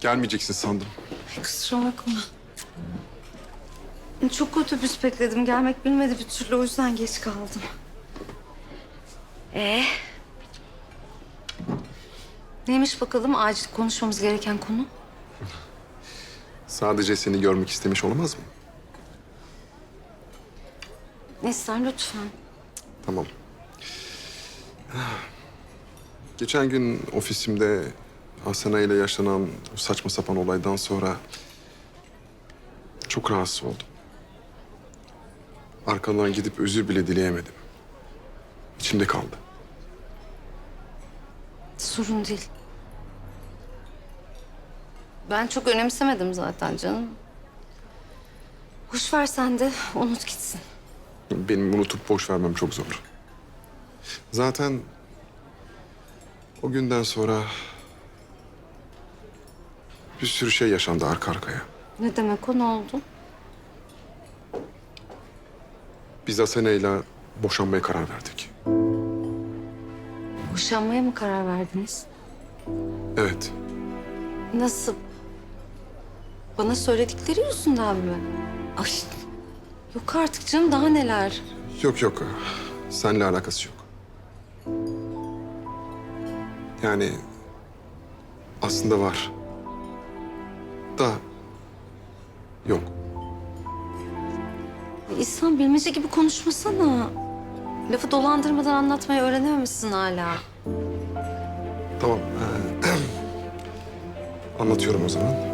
Gelmeyeceksin sandım. Kusura bakma. Çok otobüs bekledim. Gelmek bilmedi bir türlü. O yüzden geç kaldım. Ee? Neymiş bakalım acil konuşmamız gereken konu? Sadece seni görmek istemiş olamaz mı? Neslihan lütfen. Tamam. Geçen gün ofisimde Asena ile yaşanan o saçma sapan olaydan sonra çok rahatsız oldum. Arkadan gidip özür bile dileyemedim. İçimde kaldı. Sorun değil. Ben çok önemsemedim zaten canım. Hoş ver sen de unut gitsin. Benim unutup boş vermem çok zor. Zaten o günden sonra bir sürü şey yaşandı arka arkaya. Ne demek o ne oldu? Biz Asena ile boşanmaya karar verdik. Boşanmaya mı karar verdiniz? Evet. Nasıl? Bana söyledikleri yüzünden mi? Ay yok artık canım daha neler. Yok yok. Seninle alakası yok. Yani aslında var. Yok. İhsan bilmece gibi konuşmasana. Lafı dolandırmadan anlatmayı öğrenememişsin hala. Tamam. ee, Anlatıyorum o zaman.